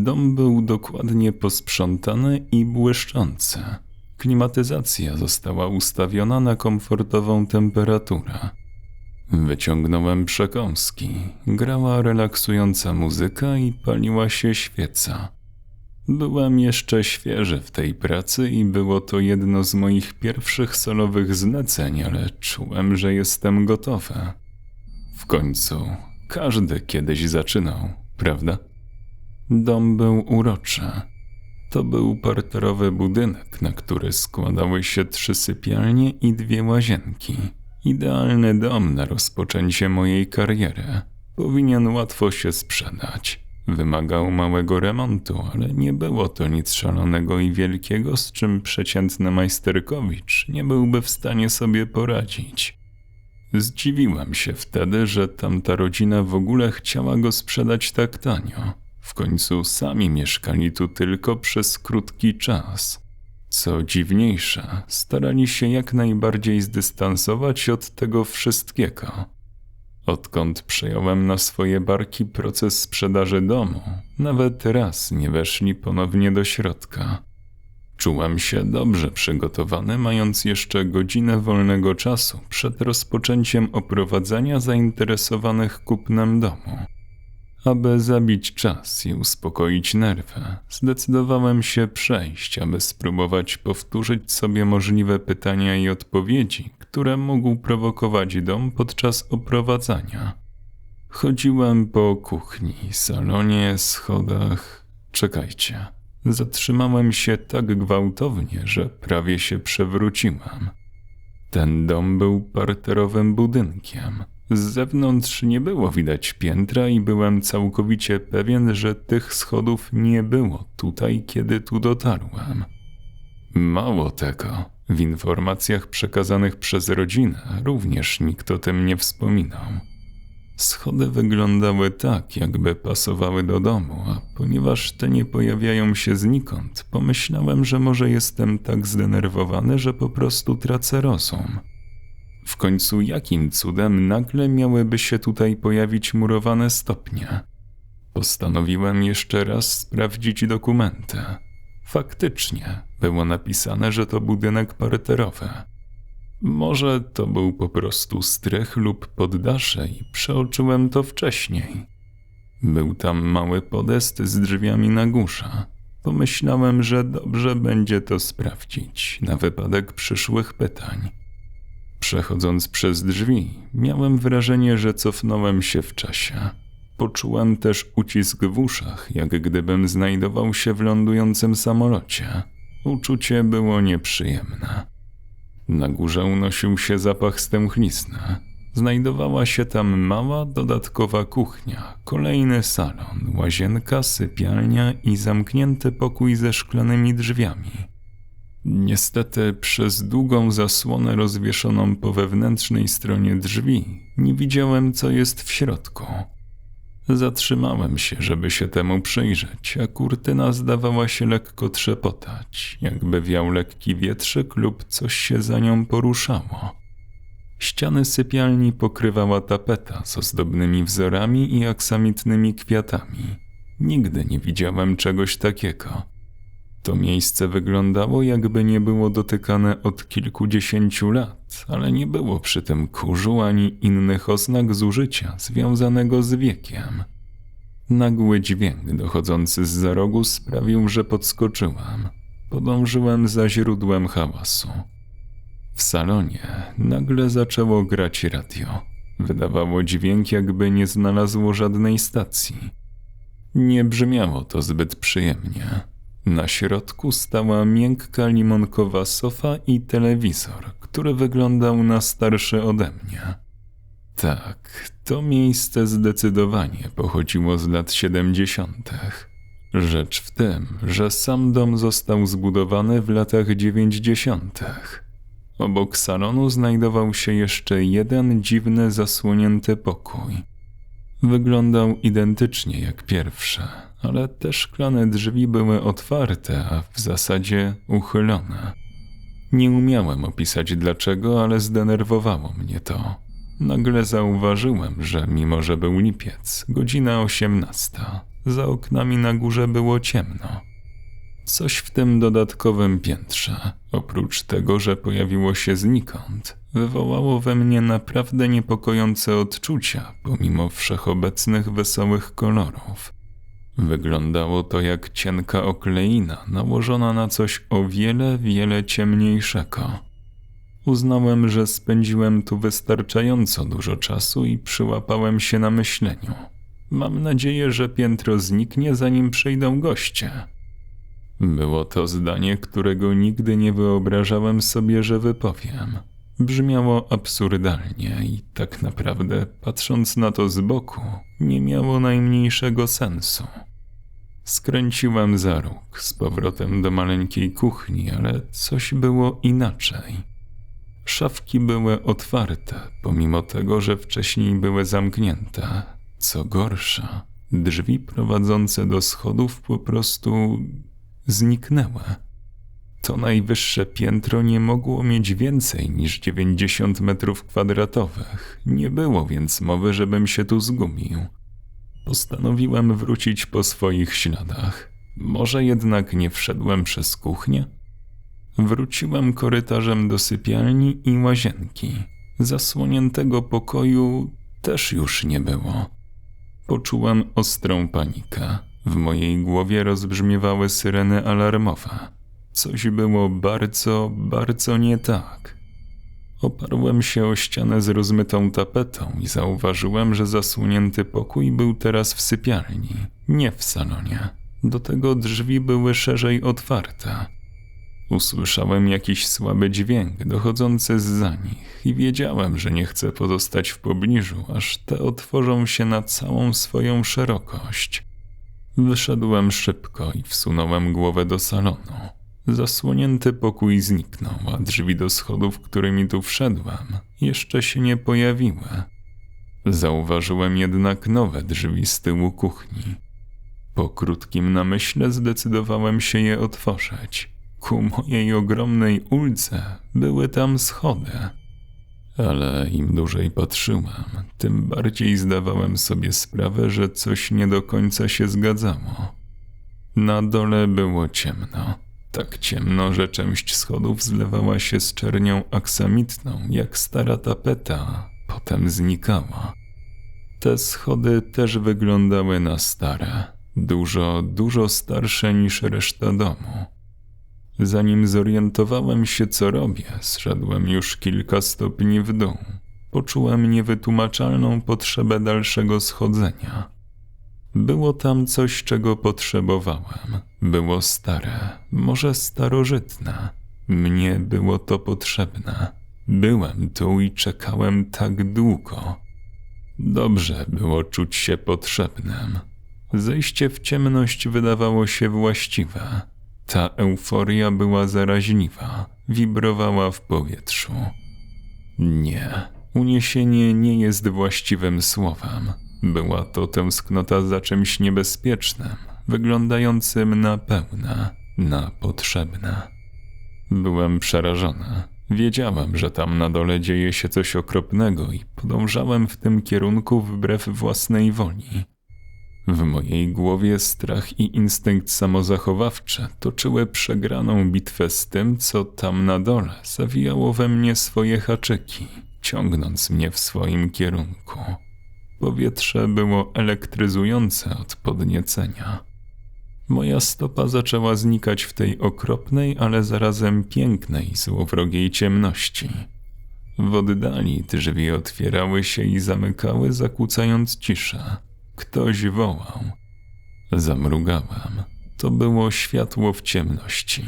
Dom był dokładnie posprzątany i błyszczący. Klimatyzacja została ustawiona na komfortową temperaturę. Wyciągnąłem przekąski, grała relaksująca muzyka i paliła się świeca. Byłem jeszcze świeży w tej pracy i było to jedno z moich pierwszych solowych zleceń, ale czułem, że jestem gotowy. W końcu każdy kiedyś zaczynał, prawda? Dom był uroczy. To był parterowy budynek, na który składały się trzy sypialnie i dwie łazienki. Idealny dom na rozpoczęcie mojej kariery. Powinien łatwo się sprzedać. Wymagał małego remontu, ale nie było to nic szalonego i wielkiego, z czym przeciętny majsterkowicz nie byłby w stanie sobie poradzić. Zdziwiłem się wtedy, że tamta rodzina w ogóle chciała go sprzedać tak tanio. W końcu sami mieszkali tu tylko przez krótki czas. Co dziwniejsze, starali się jak najbardziej zdystansować od tego wszystkiego. Odkąd przejąłem na swoje barki proces sprzedaży domu, nawet raz nie weszli ponownie do środka. Czułem się dobrze przygotowany, mając jeszcze godzinę wolnego czasu przed rozpoczęciem oprowadzenia zainteresowanych kupnem domu. Aby zabić czas i uspokoić nerwy, zdecydowałem się przejść, aby spróbować powtórzyć sobie możliwe pytania i odpowiedzi, które mógł prowokować dom podczas oprowadzania. Chodziłem po kuchni, salonie, schodach. Czekajcie. Zatrzymałem się tak gwałtownie, że prawie się przewróciłem. Ten dom był parterowym budynkiem. Z zewnątrz nie było widać piętra i byłem całkowicie pewien, że tych schodów nie było tutaj, kiedy tu dotarłem. Mało tego, w informacjach przekazanych przez rodzinę również nikt o tym nie wspominał. Schody wyglądały tak, jakby pasowały do domu, a ponieważ te nie pojawiają się znikąd, pomyślałem, że może jestem tak zdenerwowany, że po prostu tracę rozum. W końcu jakim cudem nagle miałyby się tutaj pojawić murowane stopnie? Postanowiłem jeszcze raz sprawdzić dokumenty. Faktycznie było napisane, że to budynek parterowy. Może to był po prostu strych lub poddasze i przeoczyłem to wcześniej. Był tam mały podest z drzwiami na górze. Pomyślałem, że dobrze będzie to sprawdzić na wypadek przyszłych pytań. Przechodząc przez drzwi, miałem wrażenie, że cofnąłem się w czasie. Poczułem też ucisk w uszach, jak gdybym znajdował się w lądującym samolocie. Uczucie było nieprzyjemne. Na górze unosił się zapach stęchlizny. Znajdowała się tam mała, dodatkowa kuchnia, kolejny salon, łazienka, sypialnia i zamknięty pokój ze szklanymi drzwiami. Niestety przez długą zasłonę rozwieszoną po wewnętrznej stronie drzwi nie widziałem, co jest w środku. Zatrzymałem się, żeby się temu przyjrzeć, a kurtyna zdawała się lekko trzepotać, jakby wiał lekki wietrzyk lub coś się za nią poruszało. Ściany sypialni pokrywała tapeta z ozdobnymi wzorami i aksamitnymi kwiatami. Nigdy nie widziałem czegoś takiego. To miejsce wyglądało, jakby nie było dotykane od kilkudziesięciu lat, ale nie było przy tym kurzu ani innych oznak zużycia związanego z wiekiem. Nagły dźwięk dochodzący z za rogu sprawił, że podskoczyłem. Podążyłem za źródłem hałasu. W salonie nagle zaczęło grać radio. Wydawało dźwięk, jakby nie znalazło żadnej stacji. Nie brzmiało to zbyt przyjemnie. Na środku stała miękka limonkowa sofa i telewizor, który wyglądał na starszy ode mnie. Tak, to miejsce zdecydowanie pochodziło z lat siedemdziesiątych. Rzecz w tym, że sam dom został zbudowany w latach dziewięćdziesiątych. Obok salonu znajdował się jeszcze jeden dziwny, zasłonięty pokój. Wyglądał identycznie jak pierwsze, ale te szklane drzwi były otwarte, a w zasadzie uchylone. Nie umiałem opisać dlaczego, ale zdenerwowało mnie to. Nagle zauważyłem, że mimo że był lipiec, godzina osiemnasta, za oknami na górze było ciemno. Coś w tym dodatkowym piętrze, oprócz tego, że pojawiło się znikąd, wywołało we mnie naprawdę niepokojące odczucia, pomimo wszechobecnych wesołych kolorów. Wyglądało to jak cienka okleina nałożona na coś o wiele, wiele ciemniejszego. Uznałem, że spędziłem tu wystarczająco dużo czasu i przyłapałem się na myśleniu. Mam nadzieję, że piętro zniknie, zanim przyjdą goście. Było to zdanie, którego nigdy nie wyobrażałem sobie, że wypowiem. Brzmiało absurdalnie i tak naprawdę, patrząc na to z boku, nie miało najmniejszego sensu. Skręciłem za róg z powrotem do maleńkiej kuchni, ale coś było inaczej. Szafki były otwarte, pomimo tego, że wcześniej były zamknięte. Co gorsza, drzwi prowadzące do schodów po prostu zniknęły. To najwyższe piętro nie mogło mieć więcej niż 90 metrów kwadratowych. Nie było więc mowy, żebym się tu zgubił. Postanowiłem wrócić po swoich śladach. Może jednak nie wszedłem przez kuchnię? Wróciłem korytarzem do sypialni i łazienki. Zasłoniętego pokoju też już nie było. Poczułem ostrą panikę. W mojej głowie rozbrzmiewały syreny alarmowe. Coś było bardzo, bardzo nie tak. Oparłem się o ścianę z rozmytą tapetą i zauważyłem, że zasłonięty pokój był teraz w sypialni, nie w salonie. Do tego drzwi były szerzej otwarte. Usłyszałem jakiś słaby dźwięk dochodzący za nich i wiedziałem, że nie chcę pozostać w pobliżu, aż te otworzą się na całą swoją szerokość. Wyszedłem szybko i wsunąłem głowę do salonu. Zasłonięty pokój zniknął, a drzwi do schodów, którymi tu wszedłem, jeszcze się nie pojawiły. Zauważyłem jednak nowe drzwi z tyłu kuchni. Po krótkim namyśle zdecydowałem się je otworzyć. Ku mojej ogromnej ulce były tam schody. Ale im dłużej patrzyłem, tym bardziej zdawałem sobie sprawę, że coś nie do końca się zgadzało. Na dole było ciemno. Tak ciemno, że część schodów zlewała się z czernią aksamitną, jak stara tapeta, potem znikała. Te schody też wyglądały na stare, dużo, dużo starsze niż reszta domu. Zanim zorientowałem się, co robię, zszedłem już kilka stopni w dół. Poczułem niewytłumaczalną potrzebę dalszego schodzenia. Było tam coś, czego potrzebowałem. Było stare, może starożytne. Mnie było to potrzebne. Byłem tu i czekałem tak długo. Dobrze było czuć się potrzebnym. Zejście w ciemność wydawało się właściwe. Ta euforia była zaraźliwa, wibrowała w powietrzu. Nie, uniesienie nie jest właściwym słowem. Była to tęsknota za czymś niebezpiecznym, wyglądającym na pełne, na potrzebne. Byłem przerażony. Wiedziałem, że tam na dole dzieje się coś okropnego i podążałem w tym kierunku wbrew własnej woli. W mojej głowie strach i instynkt samozachowawczy toczyły przegraną bitwę z tym, co tam na dole zawijało we mnie swoje haczyki, ciągnąc mnie w swoim kierunku. Powietrze było elektryzujące od podniecenia. Moja stopa zaczęła znikać w tej okropnej, ale zarazem pięknej, złowrogiej ciemności. W oddali drzwi otwierały się i zamykały, zakłócając ciszę. Ktoś wołał. Zamrugałem. To było światło w ciemności.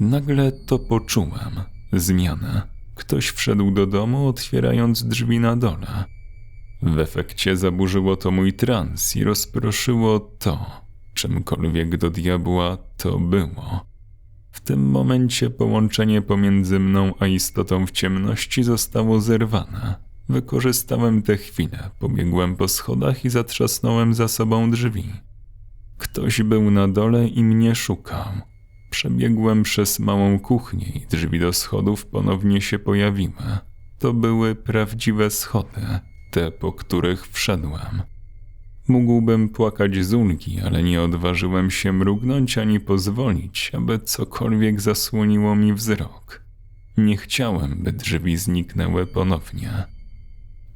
Nagle to poczułem. Zmianę. Ktoś wszedł do domu, otwierając drzwi na dole. W efekcie zaburzyło to mój trans i rozproszyło to, czymkolwiek do diabła to było. W tym momencie połączenie pomiędzy mną a istotą w ciemności zostało zerwane. Wykorzystałem tę chwilę, pobiegłem po schodach i zatrzasnąłem za sobą drzwi. Ktoś był na dole i mnie szukał. Przebiegłem przez małą kuchnię i drzwi do schodów ponownie się pojawiły. To były prawdziwe schody, te po których wszedłem. Mógłbym płakać z ulgi, ale nie odważyłem się mrugnąć ani pozwolić, aby cokolwiek zasłoniło mi wzrok. Nie chciałem, by drzwi zniknęły ponownie.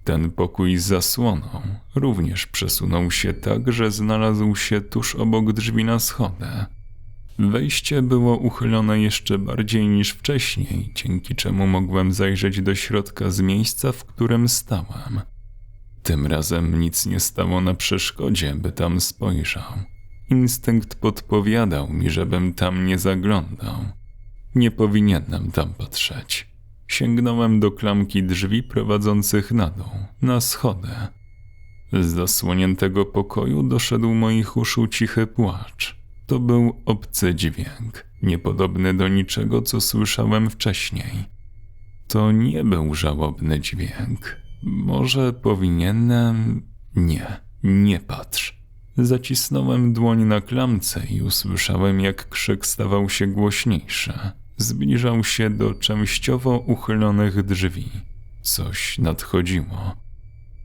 Ten pokój z zasłoną również przesunął się tak, że znalazł się tuż obok drzwi na schodę. Wejście było uchylone jeszcze bardziej niż wcześniej, dzięki czemu mogłem zajrzeć do środka z miejsca, w którym stałem. Tym razem nic nie stało na przeszkodzie, by tam spojrzał. Instynkt podpowiadał mi, żebym tam nie zaglądał. Nie powinienem tam patrzeć. Sięgnąłem do klamki drzwi prowadzących na dół, na schodę. Z zasłoniętego pokoju doszedł moich uszu cichy płacz. To był obcy dźwięk, niepodobny do niczego, co słyszałem wcześniej. To nie był żałobny dźwięk. Może powinienem. Nie, nie patrz. Zacisnąłem dłoń na klamce i usłyszałem, jak krzyk stawał się głośniejszy. Zbliżał się do częściowo uchylonych drzwi. Coś nadchodziło.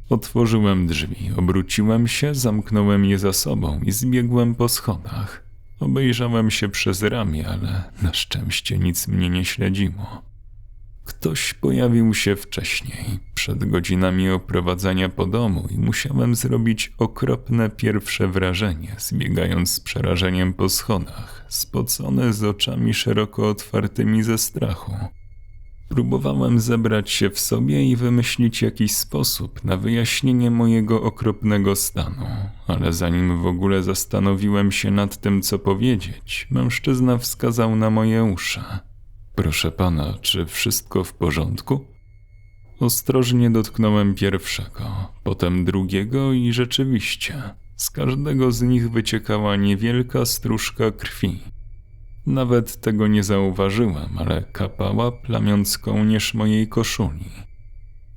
Otworzyłem drzwi, obróciłem się, zamknąłem je za sobą i zbiegłem po schodach. Obejrzałem się przez ramię, ale na szczęście nic mnie nie śledziło. Ktoś pojawił się wcześniej, przed godzinami oprowadzania po domu i musiałem zrobić okropne pierwsze wrażenie, zbiegając z przerażeniem po schodach, spocony z oczami szeroko otwartymi ze strachu. Próbowałem zebrać się w sobie i wymyślić jakiś sposób na wyjaśnienie mojego okropnego stanu, ale zanim w ogóle zastanowiłem się nad tym, co powiedzieć, mężczyzna wskazał na moje uszy. Proszę pana, czy wszystko w porządku? Ostrożnie dotknąłem pierwszego, potem drugiego i rzeczywiście, z każdego z nich wyciekała niewielka stróżka krwi. Nawet tego nie zauważyłem, ale kapała, plamiąc kołnierz mojej koszuli.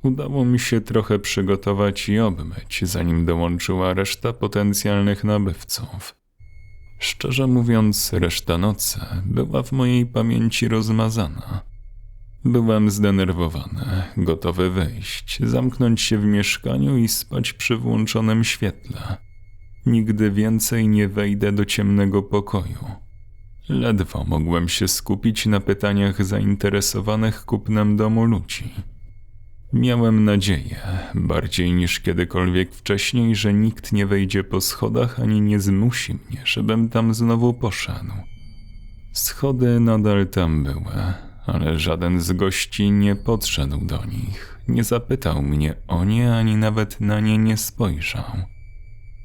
Udało mi się trochę przygotować i obmyć, zanim dołączyła reszta potencjalnych nabywców. Szczerze mówiąc, reszta nocy była w mojej pamięci rozmazana. Byłem zdenerwowany, gotowy wyjść, zamknąć się w mieszkaniu i spać przy włączonym świetle. Nigdy więcej nie wejdę do ciemnego pokoju. Ledwo mogłem się skupić na pytaniach zainteresowanych kupnem domu ludzi. Miałem nadzieję, bardziej niż kiedykolwiek wcześniej, że nikt nie wejdzie po schodach ani nie zmusi mnie, żebym tam znowu poszedł. Schody nadal tam były, ale żaden z gości nie podszedł do nich, nie zapytał mnie o nie, ani nawet na nie nie spojrzał.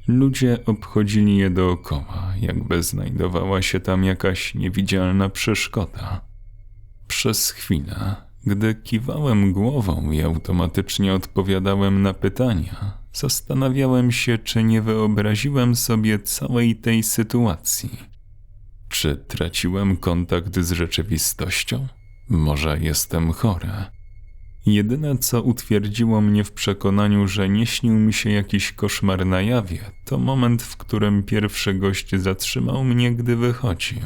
Ludzie obchodzili je dookoła, jakby znajdowała się tam jakaś niewidzialna przeszkoda. Przez chwilę, gdy kiwałem głową i automatycznie odpowiadałem na pytania, zastanawiałem się, czy nie wyobraziłem sobie całej tej sytuacji. Czy traciłem kontakt z rzeczywistością? Może jestem chory? Jedyne, co utwierdziło mnie w przekonaniu, że nie śnił mi się jakiś koszmar na jawie, to moment, w którym pierwszy gość zatrzymał mnie, gdy wychodził.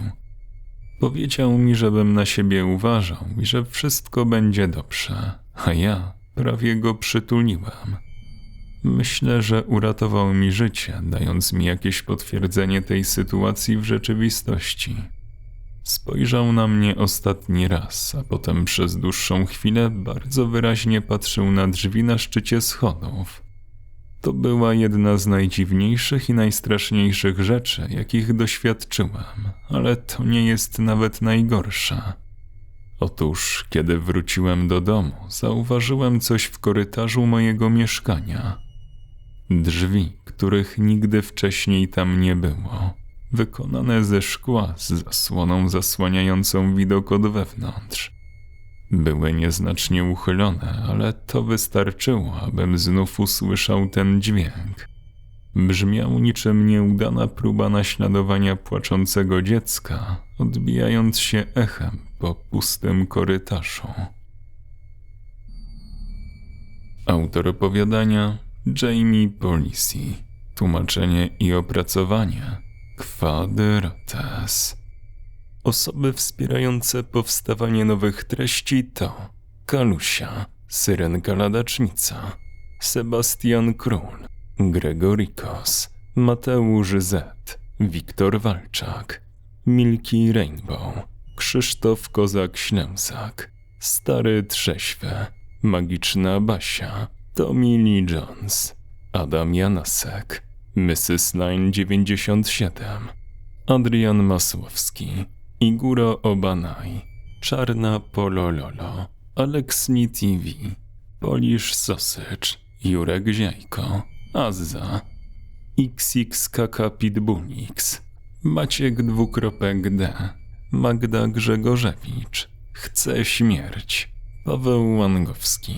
Powiedział mi, żebym na siebie uważał i że wszystko będzie dobrze, a ja prawie go przytuliłem. Myślę, że uratował mi życie, dając mi jakieś potwierdzenie tej sytuacji w rzeczywistości. Spojrzał na mnie ostatni raz, a potem przez dłuższą chwilę bardzo wyraźnie patrzył na drzwi na szczycie schodów. To była jedna z najdziwniejszych i najstraszniejszych rzeczy, jakich doświadczyłem, ale to nie jest nawet najgorsza. Otóż, kiedy wróciłem do domu, zauważyłem coś w korytarzu mojego mieszkania. Drzwi, których nigdy wcześniej tam nie było, wykonane ze szkła z zasłoną zasłaniającą widok od wewnątrz. Były nieznacznie uchylone, ale to wystarczyło, abym znów usłyszał ten dźwięk. Brzmiał niczym nieudana próba naśladowania płaczącego dziecka, odbijając się echem po pustym korytarzu. Autor opowiadania Jamie Polisi. Tłumaczenie i opracowanie Kwadrates. Osoby wspierające powstawanie nowych treści to Kalusia, Syrenka Ladacznica, Sebastian Król, Gregorikos, Mateusz Z, Wiktor Walczak, Milki Rainbow, Krzysztof Kozak-Ślęsak, Stary Trześwe, Magiczna Basia, Tommy Lee Jones, Adam Janasek, Mrs. Line 97, Adrian Masłowski, Iguro Obanaj, Czarna Polololo, Aleksni TV, Polish Sausage, Jurek Ziajko, Azza, XXKK Pitbullix, Maciek dwukropek D, Magda Grzegorzewicz, Chce śmierć, Paweł Łangowski,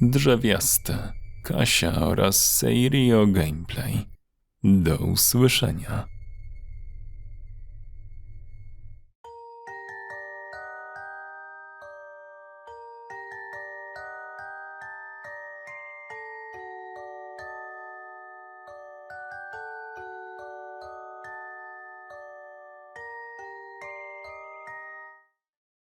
Drzewiaste, Kasia oraz Seirio Gameplay. Do usłyszenia.